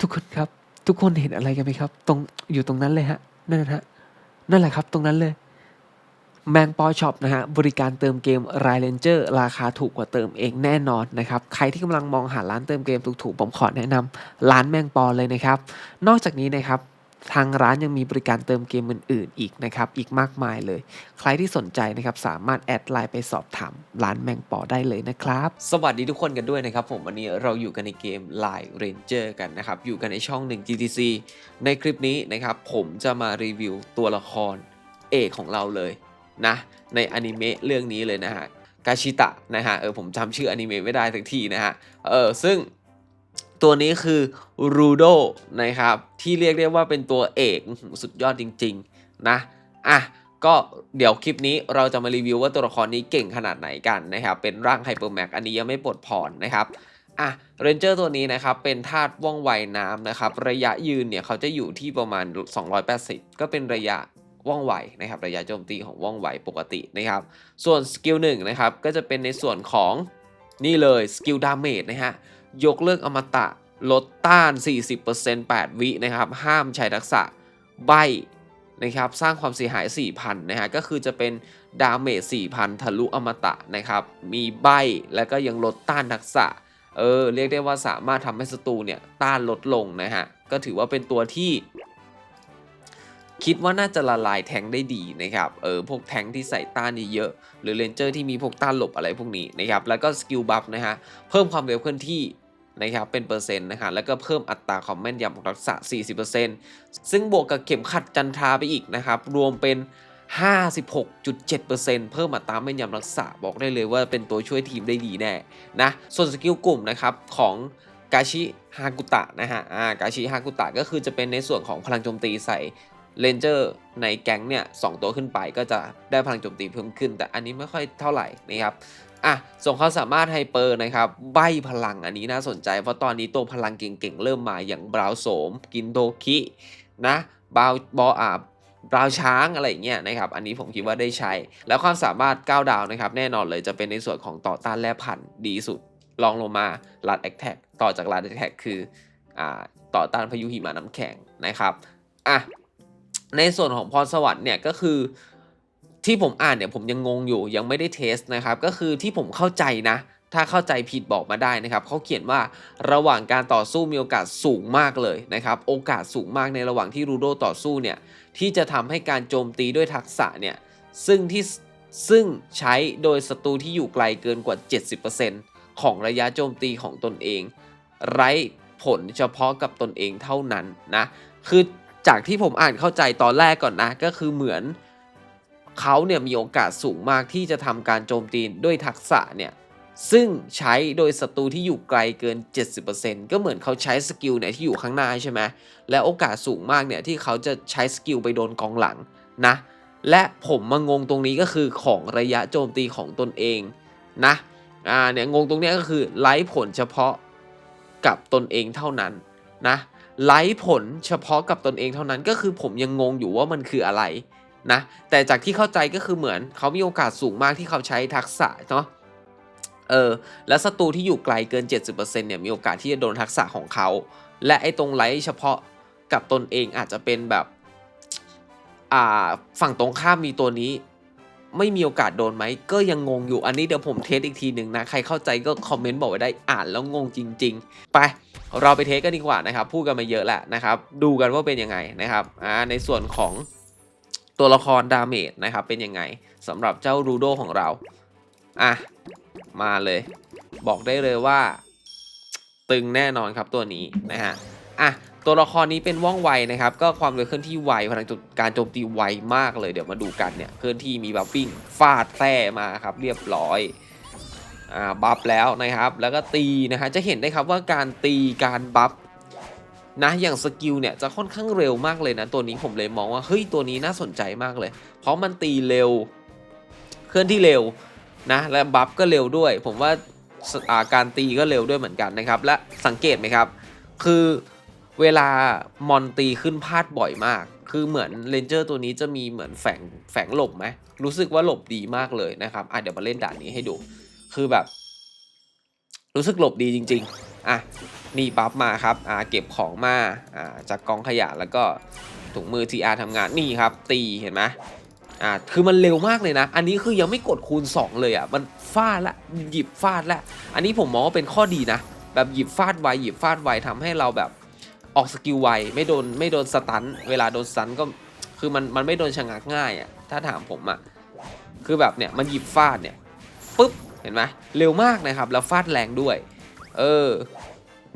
ทุกคนครับ ทุกคนเห็นอะไรกันไหมครับ ตรงอยู่ตรงนั้นเลยฮะนั่นฮะนั่นแหละครับตรงนั้นเลยแมงปอช็อปนะฮะบริการเติมเกมรายเลนเจอร์ราคาถูกกว่าเติมเองแน่นอนนะครับ ใครที่กำลังมองหาร้านเติมเกมถูกๆผมขอแนะนำร้านแมงปอเลยนะครับ นอกจากนี้นะครับ ทางร้านยังมีบริการเติมเกมอื่นๆ อีกนะครับ อีกมากมายเลย ใครที่สนใจนะครับสามารถแอดไลน์ไปสอบถามร้านแมงปอได้เลยนะครับ สวัสดีทุกคนกันด้วยนะครับ ผมวันนี้เราอยู่กันในเกม Line Ranger กันนะครับ อยู่กันในช่อง 1 GTC ในคลิปนี้นะครับผมจะมารีวิวตัวละครเอกของเราเลยนะ ในอนิเมะเรื่องนี้เลยนะฮะกาชิตะนะฮะเออผมจำชื่ออนิเมะไม่ได้สักทีนะฮะเออซึ่ง ตัวนี้คือรูโดนะครับ ที่เรียกได้ว่าเป็นตัวเอกสุดยอดจริง ๆ นะ อะ ก็เดี๋ยวคลิปนี้เราจะมารีวิวว่าตัวละครนี้เก่งขนาดไหนกันนะครับ เป็นร่างไฮเปอร์แม็กอันนี้ยังไม่ปลดผ่อนนะครับอะเรนเจอร์ตัวนี้นะครับ เป็นธาตุว่องไวน้ำนะครับ ระยะยืนเนี่ยเขาจะอยู่ที่ประมาณ 280 ก็เป็นระยะว่องไวนะครับ ระยะโจมตีของว่องไวปกตินะครับ ส่วนสกิลหนึ่งนะครับ ก็จะเป็นในส่วนของนี่เลยสกิลดาเมจนะฮะ ยกเลิกอมตะ ลดต้าน 40% 8 วินะครับ ห้ามใช้ทักษะใบนะครับ สร้างความเสียหาย 4,000 นะฮะ ก็คือจะเป็นดาเมจ 4,000 ทะลุอมตะนะครับ มีใบแล้วก็ยังลดต้านทักษะ เออ เรียกได้ว่าสามารถทำให้ศัตรูเนี่ย ต้านลดลงนะฮะ ก็ถือว่าเป็นตัวที่ คิดว่าน่าจะละลายแทงได้ดีนะครับ เออ พวกแทงที่ใส่ต้านเยอะ หรือเลนเจอร์ที่มีพวกต้านหลบอะไรพวกนี้นะครับ แล้วก็สกิลบัฟนะฮะ เพิ่มความเร็วเคลื่อนที่ นะครับเป็นเปอร์เซ็นต์นะฮะแล้วก็เพิ่มอัตราความแม่นยำของทักษะ 40%ซึ่งบวกกับเข็มขัดจันทราไปอีกนะครับรวมเป็น 56.7%เพิ่มอัตราแม่นยำทักษะบอกได้เลยว่าเป็นตัวช่วยทีมได้ดีแน่นะส่วนสกิลกลุ่มนะครับของกาชิฮากุตะนะฮะอ่ากาชิฮากุตะก็คือจะเป็นในส่วนของพลังโจมตีใส่เลนเจอร์ในแก๊งเนี่ยสตัวขึ้นไปก็จะได้พลังโจมตีเพิ่มขึ้น แต่อันนี้ไม่ค่อยเท่าไหร่นะครับ อะส่งเขามสามารถไฮเปอร์นะครับ ใบพลังอันนี้น่าสนใจ เพราะตอนนี้ตัวพลังเก่งๆ เริ่มมาอย่างบราวโสม กินโดคินะบาวบออาบบราวช้างอะไรเงี้ยนะครับ อันนี้ผมคิดว่าได้ใช้ แล้วความสามารถ 9 ดาวนะครับ แน่นอนเลยจะเป็นในส่วนของต่อต้านแร่พันดีสุดลองลงมาลัดแอคแท็กต่อจากลัดแอคแท็กคืออ่าต่อต้านพายุหิมะน้ำแข็งนะครับอะในส่วนของพรสวรรค์เนี่ยก็คือ ที่ผมอ่านเนี่ยผมยังงงอยู่ยังไม่ได้เทสนะครับ ก็คือที่ผมเข้าใจนะ ถ้าเข้าใจผิดบอกมาได้นะครับเขาเขียนว่าระหว่างการต่อสู้มีโอกาสสูงมากเลยนะครับ โอกาสสูงมากในระหว่างที่รูโดต่อสู้เนี่ยที่จะทำให้การโจมตีด้วยทักษะเนี่ยซึ่งที่ซึ่งใช้โดยศัตรูที่อยู่ไกลเกินกว่า 70%ของระยะโจมตีของตนเอง ไร้ผลเฉพาะกับตนเองเท่านั้นนะคือจากที่ผมอ่านเข้าใจตอนแรกก่อนนะ ก็คือเหมือน เขาเนี่ยมีโอกาสสูงมากที่จะทำการโจมตีด้วยทักษะเนี่ยซึ่งใช้โดยศัตรูที่อยู่ไกลเกิน 70%ก็เหมือนเขาใช้สกิลเนี่ยที่อยู่ข้างหน้าใช่ไหมและโอกาสสูงมากเนี่ยที่เขาจะใช้สกิลไปโดนกองหลังนะ และผมมางงตรงนี้ก็คือของระยะโจมตีของตนเองนะ อ่าเนี่ยงงตรงนี้ก็คือไร้ผลเฉพาะกับตนเองเท่านั้นนะไร้ผลเฉพาะกับตนเองเท่านั้นก็คือผมยังงงอยู่ว่ามันคืออะไร นะแต่จากที่เข้าใจก็คือเหมือนเขามีโอกาสสูงมากที่เขาใช้ทักษะเนาะเออและศัตรูที่อยู่ไกลเกิน 70%เนี่ยมีโอกาสที่จะโดนทักษะของเขา และไอ้ตรงไร้เฉพาะกับตนเองอาจจะเป็นแบบอ่าฝั่งตรงข้ามมีตัวนี้ ไม่มีโอกาสโดนไหมก็ยังงงอยู่อันนี้เดี๋ยวผมเทสอีกทีหนึ่งนะ ใครเข้าใจก็คอมเมนต์บอกไว้ได้อ่านแล้วงงจริง ๆ ไปเราไปเทสกันดีกว่านะครับ พูดกันมาเยอะแล้วนะครับ ดูกันว่าเป็นยังไงนะครับอ่าในส่วนของ ตัวละครดาเมจนะครับเป็นยังไงสำหรับเจ้ารูโดของเรา อะ มาเลย บอกได้เลยว่า ตึงแน่นอนครับตัวนี้นะฮะอะตัวละครนี้เป็นว่องไวนะครับ ก็ความเร็วเคลื่อนที่ไวพลังการโจมตีไวมากเลยเดี๋ยวมาดูกันเนี่ยเคลื่อนที่มีบัฟฟิ้งฟาดแท้มาครับ เรียบร้อยอ่าบัฟแล้วนะครับ แล้วก็ตีนะฮะจะเห็นได้ครับว่าการตีการบัฟ นะอย่างสกิลเนี่ยจะค่อนข้างเร็วมากเลยนะตัวนี้ผมเลยมองว่าเฮ้ยตัวนี้น่าสนใจมากเลย เพราะมันตีเร็ว เคลื่อนที่เร็วนะและบัฟก็เร็วด้วย ผมว่าาการตีก็เร็วด้วยเหมือนกันนะครับ และสังเกตไหมครับ คือเวลามอนตีขึ้นพาดบ่อยมาก คือเหมือนเลนเจอร์ตัวนี้จะมีเหมือนแฝงแฝงหลบไหมรู้สึกว่าหลบดีมากเลยนะครับอะเดี๋ยวมาเล่นด่านนี้ให้ดู คือแบบ รู้สึกหลบดีจริง อะนี่บัฟมาครับอ่าเก็บของมาอ่าจากกองขยะแล้วก็ถุงมือ TR ทำงานนี่ครับ ตีเห็นไหมอ่าคือมันเร็วมากเลยนะ อันนี้คือยังไม่กดคูณ 2 เลยอะมันฟาดละหยิบฟาดละอันนี้ผมมองว่าเป็นข้อดีนะ แบบหยิบฟาดไวหยิบฟาดไวทำให้เราแบบออกสกิลไวไม่โดนไม่โดนสตันเวลาโดนสตันก็คือมันมันไม่โดนชะงักง่ายอะถ้าถามผมอะคือแบบเนี่ยมันหยิบฟาดเนี่ยปุ๊บเห็นไหมเร็วมากนะครับแล้วฟาดแรงด้วย เออ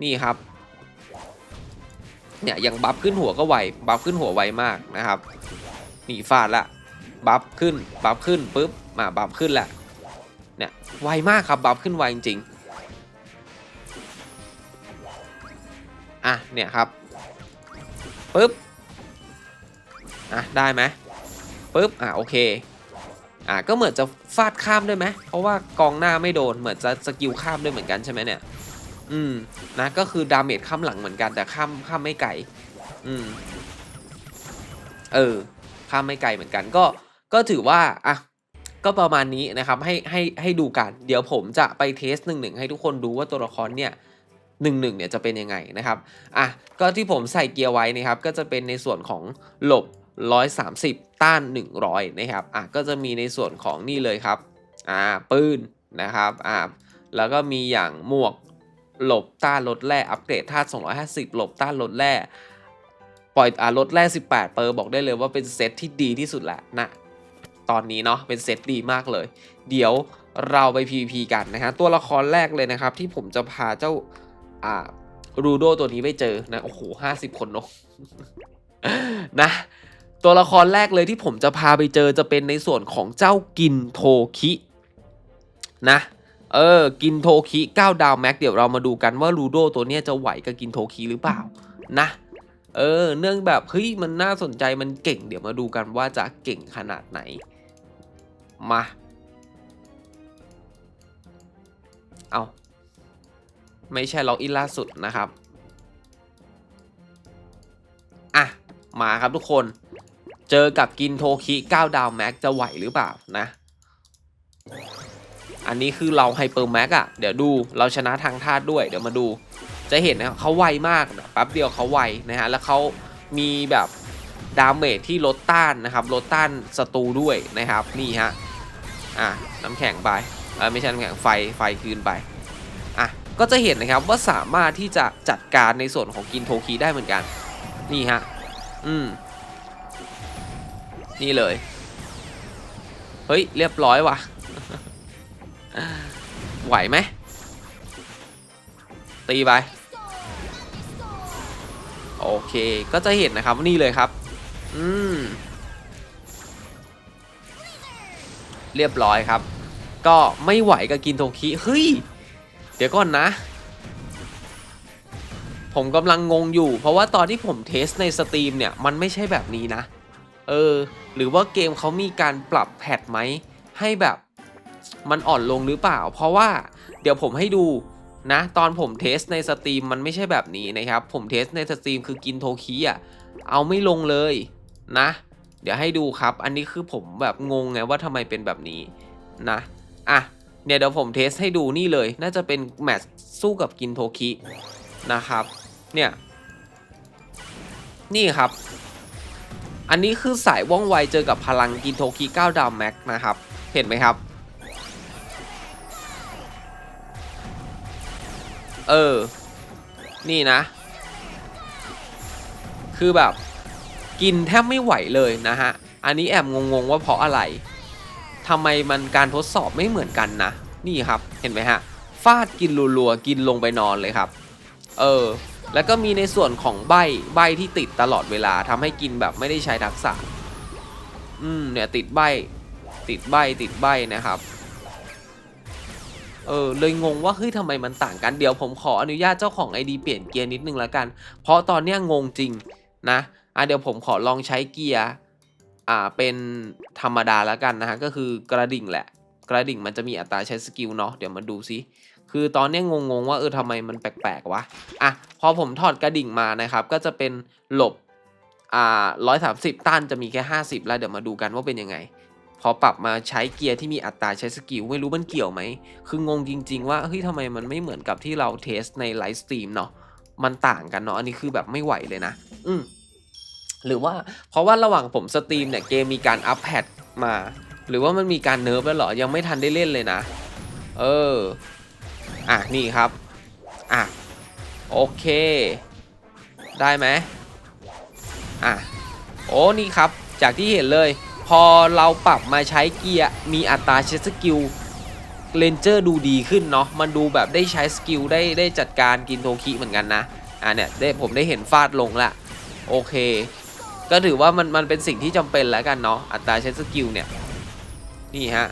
นี่ครับ เนี่ยยังบัฟขึ้นหัวก็ไว บัฟขึ้นหัวไวมากนะครับ นี่ฟาดละ บัฟขึ้น บัฟขึ้นปุ๊บ มาบัฟขึ้นละ เนี่ยไวมากครับ บัฟขึ้นไวจริงๆ อะ เนี่ยครับปุ๊บ อะ ได้ไหมปุ๊บ อะ โอเค อะ ก็เหมือนจะฟาดข้ามด้วยไหม เพราะว่ากองหน้าไม่โดน เหมือนจะสกิลข้ามด้วยเหมือนกันใช่ไหมเนี่ย อืม นะ ก็คือดาเมจข้ามหลังเหมือนกันแต่ข้ามข้ามไม่ไกล อืม เออ ข้ามไม่ไกลเหมือนกัน ก็ ก็ถือว่า อะ ก็ประมาณนี้นะครับ ให้ ให้ ให้ดูกัน เดี๋ยวผมจะไปเทสหนึ่งหนึ่งให้ทุกคนดูว่าตัวละครเนี่ยหนึ่งหนึ่งเนี่ยจะเป็นยังไงนะครับ อะ ก็ที่ผมใส่เกียร์ไว้นะครับ ก็จะเป็นในส่วนของหลบ 130 ต้าน 100 นะครับ อะ ก็จะมีในส่วนของนี่เลยครับ อ่า ปืนนะครับ อ่า แล้วก็มีอย่างหมวก หลบต้านลดแร่อัปเกรดธาตุ250 หลบต้านลดแร่ปล่อยอ่าลดแร่18 เปอร์บอกได้เลยว่าเป็นเซตที่ดีที่สุดแหละนะตอนนี้เนาะเป็นเซตดีมากเลย เดี๋ยวเราไป PVP กันนะฮะตัวละครแรกเลยนะครับ ที่ผมจะพาเจ้าอ่ารูโดตัวนี้ไปเจอนะโอ้โห50คนเนาะนะตัวละครแรกเลยที่ผมจะพาไปเจอจะเป็นในส่วนของเจ้ากินโทคินะ เออ กินโทคิ9ดาวแม็กเดี๋ยวเรามาดูกันว่าลูโดตัวเนี้ยจะไหวกับกินโทคิหรือเปล่านะ เออ เนื่องแบบเฮ้ยมันน่าสนใจมันเก่งเดี๋ยวมาดูกันว่าจะเก่งขนาดไหน มา เอาไม่ใช่ล็อกอินล่าสุดนะครับ อะ มาครับทุกคน เจอกับกินโทคิ9ดาวแม็กจะไหวหรือเปล่านะ อันนี้คือเราไฮเปอร์แม็กอะเดี๋ยวดูเราชนะทางธาตุด้วยเดี๋ยวมาดู จะเห็นนะเขาไวมากนะแป๊บเดียวเขาไวนะฮะแล้วเขามีแบบดาเมจที่ลดต้านนะครับลดต้านศัตรูด้วยนะครับนี่ฮะอะน้ำแข็งไปเออไม่ใช่น้ำแข็งไฟไฟคืนไปอะก็จะเห็นนะครับว่าสามารถที่จะจัดการในส่วนของกินโทคีได้เหมือนกัน นี่ฮะอืมนี่เลย เฮ้ย เรียบร้อยว่ะ ไหวไหมตีไปโอเคก็จะเห็นนะครับนี่เลยครับ อืม เรียบร้อยครับ ก็ไม่ไหวกับกินโทคิเฮ้ย เดี๋ยวก่อนนะ ผมกำลังงงอยู่ เพราะว่าตอนที่ผมเทสในสตรีมเนี่ย มันไม่ใช่แบบนี้นะ เออ หรือว่าเกมเขามีการปรับแพทไหม ให้แบบ มันอ่อนลงหรือเปล่า เพราะว่าเดี๋ยวผมให้ดูนะตอนผมเทสในสตรีมมันไม่ใช่แบบนี้นะครับ ผมเทสในสตรีมคือกินโทคิอะเอาไม่ลงเลยนะ เดี๋ยวให้ดูครับ อันนี้คือผมแบบงงไงว่าทำไมเป็นแบบนี้นะอะเนี่ยเดี๋ยวผมเทสให้ดูนี่เลย น่าจะเป็นแมตช์สู้กับกินโทคินะครับ เนี่ย นี่ครับ อันนี้คือสายว่องไวเจอกับพลังกินโทคิ9ดาวแม็กนะครับ เห็นไหมครับ เออ นี่นะ คือแบบ กินแทบไม่ไหวเลยนะฮะ อันนี้แอบงงๆว่าเพราะอะไรทำไมมันการทดสอบไม่เหมือนกันนะ นี่ครับเห็นไหมฮะฟาดกินรัวๆกินลงไปนอนเลยครับ เออ แล้วก็มีในส่วนของใบใบที่ติดตลอดเวลาทำให้กินแบบไม่ได้ใช้ทักษะ อืมเนี่ยติดใบติดใบติดใบนะครับ เออเลยงงว่าเฮ้ยทำไมมันต่างกันเดี๋ยวผมขออนุญาตเจ้าของ ID เปลี่ยนเกียร์นิดนึงแล้วกัน เพราะตอนเนี้ยงงจริงนะอะเดี๋ยวผมขอลองใช้เกียร์อ่าเป็นธรรมดาแล้วกันนะฮะก็คือกระดิ่งแหละ กระดิ่งมันจะมีอัตราใช้สกิลเนาะเดี๋ยวมาดูซิคือตอนเนี้ยงงๆว่าเออทำไมมันแปลกๆวะอะพอผมถอดกระดิ่งมานะครับ ก็จะเป็นหลบอ่าร้อยสามสิบต้านจะมีแค่ห้าสิบแล้วเดี๋ยวมาดูกันว่าเป็นยังไง พอปรับมาใช้เกียร์ที่มีอัตราใช้สกิลไม่รู้มันเกี่ยวไหม คืองงจริง ๆ ว่าเฮ้ยทำไมมันไม่เหมือนกับที่เราเทสในไลฟ์สตรีมเนาะมันต่างกันเนาะอันนี้คือแบบไม่ไหวเลยนะ อืมหรือว่าเพราะว่าระหว่างผมสตรีมเนี่ยเกมมีการอัปแพดมา หรือว่ามันมีการเนิร์ฟแล้วเหรอยังไม่ทันได้เล่นเลยนะ เอออะนี่ครับอะโอเค ได้ไหมอะโอ้นี่ครับ จากที่เห็นเลย พอเราปรับมาใช้เกียร์มีอัตราใช้สกิลเลนเจอร์ดูดีขึ้นเนาะมันดูแบบได้ใช้สกิลได้ได้จัดการกินโทคิเหมือนกันนะอะเนี่ยได้ผมได้เห็นฟาดลงละโอเค ก็ถือว่ามันมันเป็นสิ่งที่จำเป็นแล้วกันเนาะอัตราใช้สกิลเนี่ยนี่ฮะ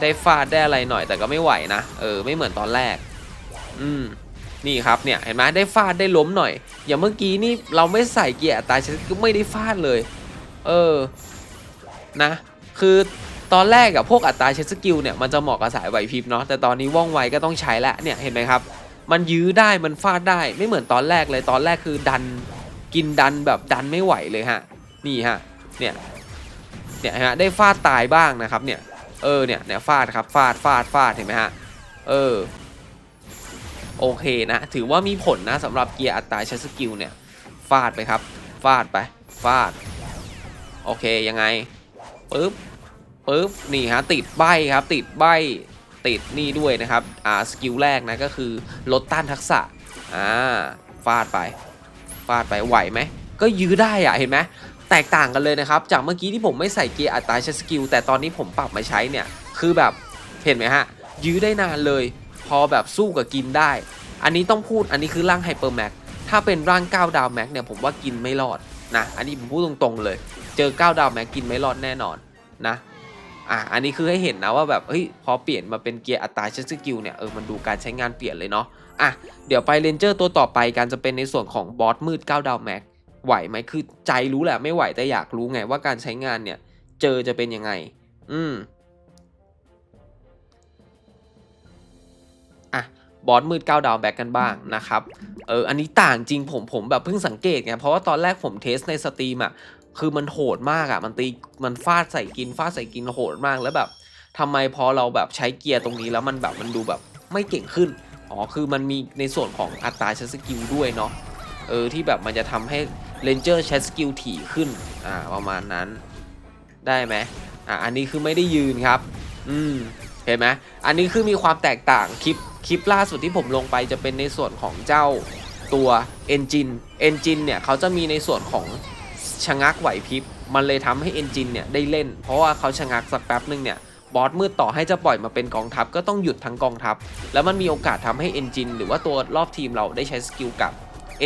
ได้ฟาดได้อะไรหน่อยแต่ก็ไม่ไหวนะเออไม่เหมือนตอนแรก อืมนี่ครับเนี่ยเห็นไหมได้ฟาดได้ล้มหน่อย อย่างเมื่อกี้นี่เราไม่ใส่เกียร์อัตราใช้ก็ไม่ได้ฟาดเลย เออ นะ คือตอนแรกอะพวกอัตราใช้สกิลเนี่ยมันจะเหมาะกับสายไหวพริบเนาะแต่ตอนนี้ว่องไวก็ต้องใช้ละเนี่ยเห็นไหมครับ มันยื้อได้มันฟาดได้ไม่เหมือนตอนแรกเลยตอนแรกคือดันกินดันแบบดันไม่ไหวเลยฮะ นี่ฮะ เนี่ย เนี่ยฮะได้ฟาดตายบ้างนะครับ เนี่ย เออเนี่ยเนี่ยฟาดครับฟาดฟาดฟาดเห็นไหมฮะ เออ โอเคนะ ถือว่ามีผลนะสำหรับเกียร์อัตราใช้สกิลเนี่ย ฟาดไปครับ ฟาดไป ฟาด โอเคยังไงปึ๊บปึ๊บนี่ฮะติดใบครับติดใบติดนี่ด้วยนะครับอ่าสกิลแรกนะก็คือลดต้านทักษะอ่าฟาดไปฟาดไปไหวไหมก็ยื้อได้อะเห็นไหมแตกต่างกันเลยนะครับ จากเมื่อกี้ที่ผมไม่ใส่เกียร์อัตราใช้สกิลแต่ตอนนี้ผมปรับมาใช้เนี่ยคือแบบเห็นไหมฮะยื้อได้นานเลย พอแบบสู้กับกินได้ อันนี้ต้องพูดอันนี้คือร่างไฮเปอร์แม็กถ้าเป็นร่าง9ดาวแม็กเนี่ยผมว่ากินไม่รอดนะอันนี้ผมพูดตรงๆเลย เจอ 9 ดาวแม็กกินไม่รอดแน่นอนนะอะอันนี้คือให้เห็นนะว่าแบบเฮ้ยพอเปลี่ยนมาเป็นเกียร์อัตราใช้สกิลเนี่ยเออมันดูการใช้งานเปลี่ยนเลยเนาะอะเดี๋ยวไปเรนเจอร์ตัวต่อไปกันจะเป็นในส่วนของบอสมืด 9 ดาวแม็กไหวไหมคือใจรู้แหละไม่ไหวแต่อยากรู้ไงว่าการใช้งานเนี่ยเจอจะเป็นยังไง อืมอะบอสมืด 9 ดาวแบ็กกันบ้างนะครับ เออ อันนี้ต่างจริงผมผมแบบเพิ่งสังเกตไง เพราะว่าตอนแรกผมเทสในสตรีมอะ คือมันโหดมากอะ มันตีมันฟาดใส่กินฟาดใส่กินโหดมากแล้วแบบทำไมพอเราแบบใช้เกียร์ตรงนี้แล้วมันแบบมันดูแบบไม่เก่งขึ้นอ๋อคือมันมีในส่วนของอัตราใช้สกิลด้วยเนาะเออที่แบบมันจะทำให้เรนเจอร์ใช้สกิลถี่ขึ้นอ่าประมาณนั้นได้ไหมอะอันนี้คือไม่ได้ยืนครับ อืมเห็นไหมอันนี้คือมีความแตกต่างคลิปคลิปล่าสุดที่ผมลงไปจะเป็นในส่วนของเจ้าตัว Engine Engine เนี่ยเขาจะมีในส่วนของ ชะงักไหวพริบ มันเลยทำให้ Engine เนี่ยได้เล่น เพราะว่าเขาชะงักสักแป๊บนึงเนี่ยบอสมืดต่อให้จะปล่อยมาเป็นกองทัพก็ต้องหยุดทั้งกองทัพ แล้วมันมีโอกาสทำให้ Engine หรือว่าตัวรอบทีมเราได้ใช้สกิลกับ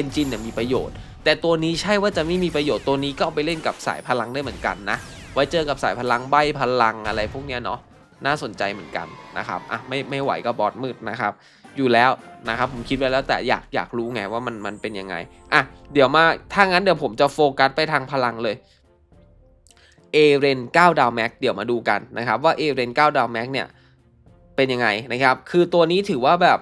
Engine เนี่ยมีประโยชน์ แต่ตัวนี้ใช่ว่าจะไม่มีประโยชน์ตัวนี้ก็เอาไปเล่นกับสายพลังได้เหมือนกันนะ ไว้เจอกับสายพลังใบพลังอะไรพวกเนี้ยเนาะน่าสนใจเหมือนกันนะครับอะไม่ไม่ไหวก็บอสมืดนะครับ อยู่แล้วนะครับผมคิดไว้แล้วแต่อยากอยากรู้ไงว่ามันมันเป็นยังไงอะเดี๋ยวมาถ้างั้นเดี๋ยวผมจะโฟกัสไปทางพลังเลยเอเรน9ดาวแม็กเดี๋ยวมาดูกันนะครับว่าเอเรน9ดาวแม็กเนี่ยเป็นยังไงนะครับคือตัวนี้ถือว่าแบบ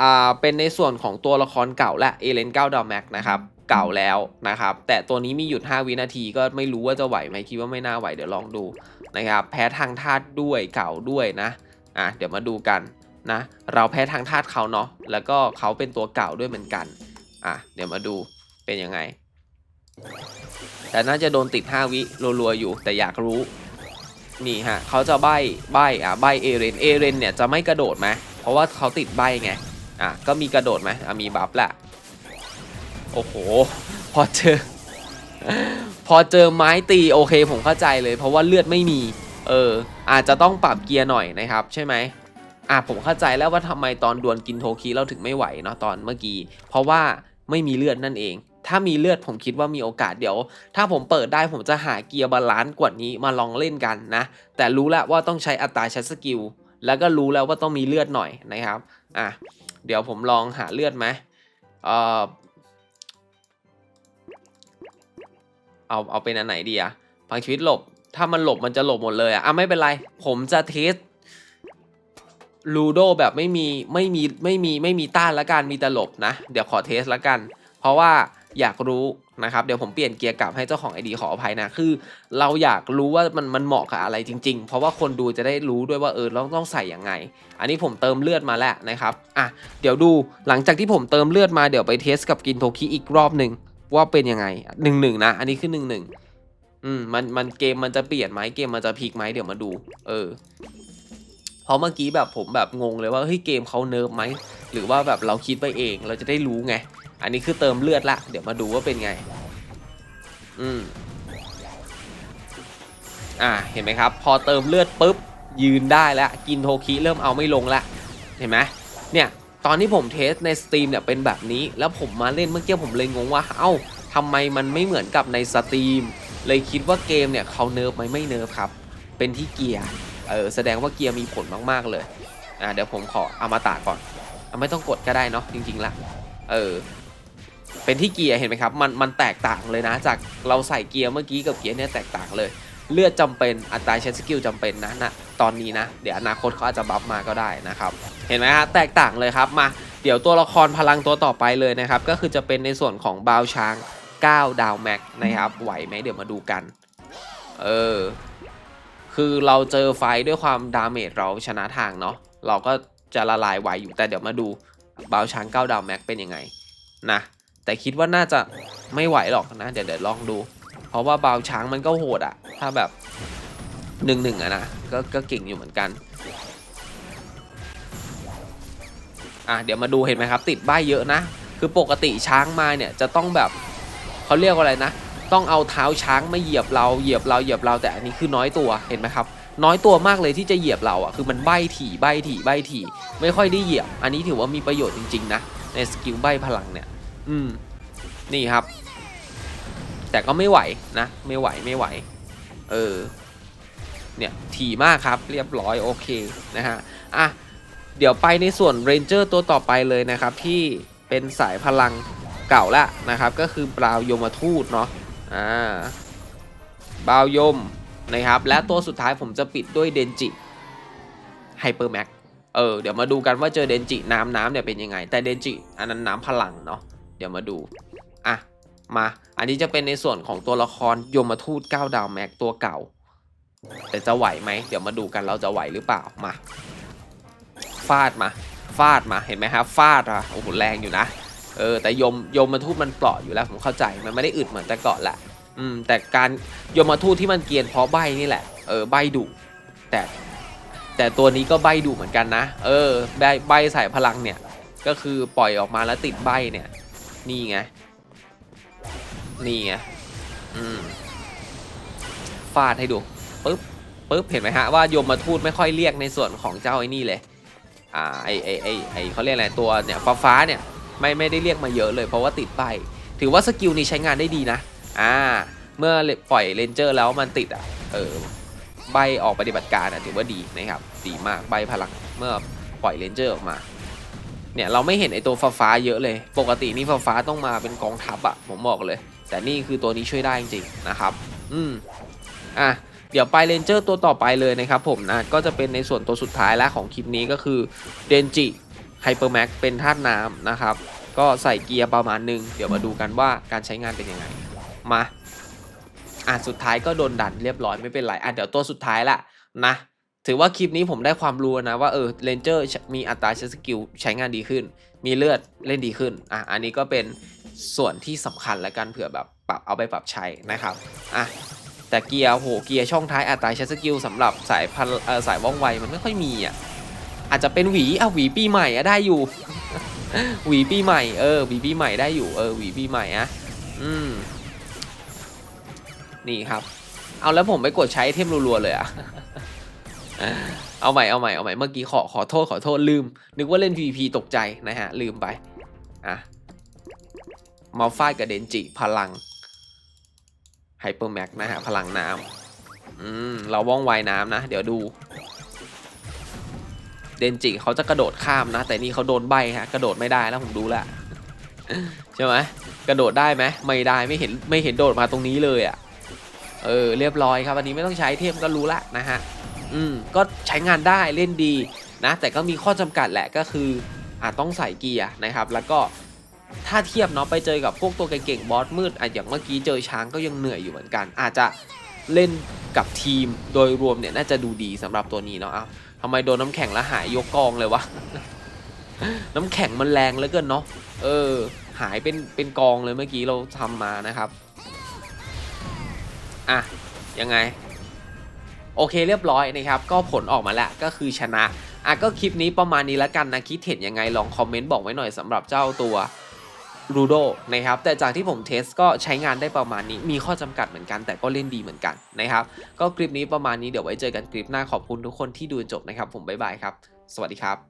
อ่าเป็นในส่วนของตัวละครเก่าและเอเรน9ดาวแม็กนะครับเก่าแล้วนะครับแต่ตัวนี้มีหยุด 5 วินาทีก็ไม่รู้ว่าจะไหวไหมคิดว่าไม่น่าไหวเดี๋ยวลองดูนะครับแพ้ทางธาตุด้วยเก่าด้วยนะอะเดี๋ยวมาดูกัน นะเราแพ้ทางธาตุเขาเนาะแล้วก็เขาเป็นตัวเก่าด้วยเหมือนกันอะเดี๋ยวมาดูเป็นยังไง แต่น่าจะโดนติด 5 วิรัวๆอยู่แต่อยากรู้นี่ฮะเขาจะใบใบอะใบเอเรนเอเรนเนี่ยจะไม่กระโดดไหมเพราะว่าเขาติดใบไงอะก็มีกระโดดไหมอะมีบัฟแหละโอ้โหพอเจอพอเจอไม้ตีโอเคผมเข้าใจเลย เพราะว่าเลือดไม่มี เอออาจจะต้องปรับเกียร์หน่อยนะครับ ใช่ไหม อะผมเข้าใจแล้วว่าทำไมตอนดวลกินโทคีเราถึงไม่ไหวเนาะตอนเมื่อกี้ เพราะว่าไม่มีเลือดนั่นเอง ถ้ามีเลือดผมคิดว่ามีโอกาสเดี๋ยว ถ้าผมเปิดได้ผมจะหาเกียร์บาลานซ์กว่านี้มาลองเล่นกันนะ แต่รู้แล้วว่าต้องใช้อัตราใช้สกิล แล้วก็รู้แล้วว่าต้องมีเลือดหน่อยนะครับ อะ เดี๋ยวผมลองหาเลือดไหมเออเอาเอาเป็นอันไหนดีอะพังชีวิตหลบ ถ้ามันหลบมันจะหลบหมดเลยอะอะไม่เป็นไร ผมจะเทส ลูโดแบบไม่มีไม่มีไม่มีไม่มีต้านละกันมีแต่หลบนะ เดี๋ยวขอเทสละกัน เพราะว่าอยากรู้นะครับเดี๋ยวผมเปลี่ยนเกียร์กลับให้เจ้าของไอดีขออภัยนะคือ เราอยากรู้ว่ามันมันเหมาะกับอะไรจริง ๆ เพราะว่าคนดูจะได้รู้ด้วยว่าเออเราต้องใส่ยังไง อันนี้ผมเติมเลือดมาแล้วนะครับอะเดี๋ยวดูหลังจากที่ผมเติมเลือดมาเดี๋ยวไปเทสกับกินโทคิอีกรอบหนึ่งว่าเป็นยังไงหนึ่งหนึ่งนะ อันนี้คือหนึ่งหนึ่งอืมมันมันเกมมันจะเปลี่ยนไหมเกมมันจะพลิกไหมเดี๋ยวมาดู เออ เพราะเมื่อกี้แบบผมแบบงงเลยว่าเฮ้ยเกมเขาเนิร์ฟไหมหรือว่าแบบเราคิดไปเองเราจะได้รู้ไง อันนี้คือเติมเลือดละ เดี๋ยวมาดูว่าเป็นไง อืมอ่าเห็นไหมครับ พอเติมเลือดปุ๊บยืนได้แล้ว กินโทคิเริ่มเอาไม่ลงละเห็นไหมเนี่ยตอนที่ผมเทสในสตรีมเนี่ยเป็นแบบนี้ แล้วผมมาเล่นเมื่อกี้ผมเลยงงว่าเอ้าทำไมมันไม่เหมือนกับในสตรีม เลยคิดว่าเกมเนี่ยเขาเนิร์ฟไหมไม่เนิร์ฟครับ เป็นที่เกียร์ เออแสดงว่าเกียร์มีผลมากๆเลยอ่าเดี๋ยวผมขออามาตะก่อนเอาไม่ต้องกดก็ได้เนาะจริงๆละเออเป็นที่เกียร์เห็นไหมครับมันมันแตกต่างเลยนะ จากเราใส่เกียร์เมื่อกี้กับเกียร์เนี่ยแตกต่างเลย เลือดจำเป็นอัตราใช้สกิลจำเป็นนะนะตอนนี้นะ เดี๋ยวอนาคตเขาอาจจะบัฟมาก็ได้นะครับ เห็นไหมฮะแตกต่างเลยครับมาเดี๋ยวตัวละครพลังตัวต่อไปเลยนะครับ ก็คือจะเป็นในส่วนของบาวช้าง 9 ดาวแม็กนะครับไหวไหมเดี๋ยวมาดูกัน เออ คือเราเจอไฟด้วยความดาเมจเราชนะทางเนาะเราก็จะละลายไหวอยู่แต่เดี๋ยวมาดูบาวช้าง9ดาวแม็กเป็นยังไงนะแต่คิดว่าน่าจะไม่ไหวหรอกนะเดี๋ยวเดี๋ยวลองดู เพราะว่าบาวช้างมันก็โหดอะถ้าแบบหนึ่งหนึ่งอะนะก็ก็เก่งอยู่เหมือนกันอะเดี๋ยวมาดูเห็นไหมครับ ติดใบเยอะนะ คือปกติช้างมาเนี่ยจะต้องแบบเขาเรียกว่าอะไรนะ ต้องเอาเท้าช้างมาเหยียบเราเหยียบเราเหยียบเราแต่อันนี้คือน้อยตัวเห็นไหมครับ น้อยตัวมากเลยที่จะเหยียบเราอะคือมันใบถี่ใบถี่ใบถี่ ไม่ค่อยได้เหยียบ อันนี้ถือว่ามีประโยชน์จริงๆนะในสกิลใบพลังเนี่ย อืม นี่ครับ แต่ก็ไม่ไหวนะ ไม่ไหวไม่ไหว เออ เนี่ยถี่มากครับเรียบร้อยโอเคนะฮะอะเดี๋ยวไปในส่วนเรนเจอร์ตัวต่อไปเลยนะครับ ที่เป็นสายพลังเก่าละนะครับ ก็คือบราวยมทูตเนาะ อ่าบาวยมนะครับ และตัวสุดท้ายผมจะปิดด้วยเดนจิไฮเปอร์แม็กเออเดี๋ยวมาดูกันว่าเจอเดนจิน้ำน้ำเนี่ยเป็นยังไง แต่เดนจิอันนั้นน้ำพลังเนาะเดี๋ยวมาดูอะมา อันนี้จะเป็นในส่วนของตัวละครยมทูต9ดาวแม็กตัวเก่า แต่จะไหวไหมเดี๋ยวมาดูกันเราจะไหวหรือเปล่ามาฟาดมาฟาดมาเห็นไหมครับฟาดอะโอ้โหแรงอยู่นะ เออแต่ยมยมมาทูตมันเปราะอยู่แล้วผมเข้าใจมันไม่ได้อึดเหมือนแต่ก่อนละอืมแต่การยมมาทูตที่มันเกียนเพราะใบนี่แหละเออใบดุแต่แต่ตัวนี้ก็ใบดุเหมือนกันนะ เออใบใบใส่พลังเนี่ย ก็คือปล่อยออกมาแล้วติดใบเนี่ย นี่ไงนี่ไงอืมฟาดให้ดูปึ๊บปึ๊บเห็นไหมฮะว่ายมมาทูตไม่ค่อยเรียกในส่วนของเจ้าไอ้นี่เลย อ่าไอไอไอไอเขาเรียกอะไรตัวเนี่ยฟ้าฟ้าเนี่ย ไม่ไม่ได้เรียกมาเยอะเลยเพราะว่าติดไป ถือว่าสกิลนี้ใช้งานได้ดีนะ อ่า เมื่อปล่อยเลนเจอร์แล้วมันติดอะ เออ ใบออกปฏิบัติการอะถือว่าดีนะครับ ดีมากใบพลังเมื่อปล่อยเลนเจอร์ออกมา เนี่ยเราไม่เห็นไอตัวฟ้าฟ้าเยอะเลย ปกตินี่ฟ้าฟ้าต้องมาเป็นกองทัพอะผมบอกเลย แต่นี่คือตัวนี้ช่วยได้จริงๆนะครับ อืม อะเดี๋ยวไปเรนเจอร์ตัวต่อไปเลยนะครับผมนะก็จะเป็นในส่วนตัวสุดท้ายแล้วของคลิปนี้ก็คือเดนจิ ไฮเปอร์แม็กเป็นธาตุน้ำนะครับ ก็ใส่เกียร์ประมาณหนึ่งเดี๋ยวมาดูกันว่าการใช้งานเป็นยังไง มาอะสุดท้ายก็โดนดันเรียบร้อยไม่เป็นไรอะเดี๋ยวตัวสุดท้ายละนะ ถือว่าคลิปนี้ผมได้ความรู้นะว่าเออเรนเจอร์มีอัตราใช้สกิลใช้งานดีขึ้น มีเลือดเล่นดีขึ้นอะอันนี้ก็เป็นส่วนที่สำคัญและกันเผื่อแบบปรับเอาไปปรับใช้นะครับอะแต่เกียร์โหเกียร์ช่องท้ายอัตราใช้สกิลสำหรับสายพันสายว่องไวมันไม่ค่อยมีอะ อาจจะเป็นหวีอะหวีปีใหม่อะได้อยู่ หวีปีใหม่เออหวีปีใหม่ได้อยู่เออหวีปีใหม่อะอืมนี่ครับ เอาแล้วผมไปกดใช้ไอเทมรัวๆเลยอะเอาใหม่เอาใหม่เอาใหม่เมื่อกี้ขอขอโทษขอโทษลืม นึกว่าเล่น PVP ตกใจนะฮะ ลืมไปอะมาฟาดกับเดนจิพลังไฮเปอร์แม็กนะฮะ พลังน้ำอืม เราว่องไวน้ำนะ เดี๋ยวดู เดนจิเขาจะกระโดดข้ามนะ แต่นี่เขาโดนใบฮะกระโดดไม่ได้แล้วผมดูแล้วใช่ไหมกระโดดได้ไหมไม่ได้ไม่เห็นไม่เห็นโดดมาตรงนี้เลยอะ่ะเออเรียบร้อยครับอันนี้ไม่ต้องใช้เทมก็รู้ละนะฮะอืมก็ใช้งานได้เล่นดีนะ แต่ก็มีข้อจำกัดแหละก็คืออาจต้องใส่เกียร์นะครับ แล้วก็ถ้าเทียบเนาะไปเจอกับพวกตัวเก่งๆบอสมืดอะอย่างเมื่อกี้เจอช้างก็ยังเหนื่อยอยู่เหมือนกัน อาจจะเล่นกับทีมโดยรวมเนี่ยน่าจะดูดีสำหรับตัวนี้เนาะอ้า ทำไมโดนน้ำแข็งแล้วหายยกกองเลยวะ น้ำแข็งมันแรงเหลือเกินเนาะ เออ หายเป็นเป็นกองเลยเมื่อกี้เราทำมานะครับ อะ ยังไง โอเคเรียบร้อยนะครับ ก็ผลออกมาแล้วก็คือชนะ อะก็คลิปนี้ประมาณนี้แล้วกันนะ คิดเห็นยังไงลองคอมเมนต์บอกไว้หน่อยสำหรับเจ้าตัว รูโดนะครับ แต่จากที่ผมเทสก็ใช้งานได้ประมาณนี้ มีข้อจำกัดเหมือนกัน แต่ก็เล่นดีเหมือนกันนะครับ ก็คลิปนี้ประมาณนี้ เดี๋ยวไว้เจอกันคลิปหน้าขอบคุณทุกคนที่ดูจนจบนะครับ ผมบ๊ายบายครับ สวัสดีครับ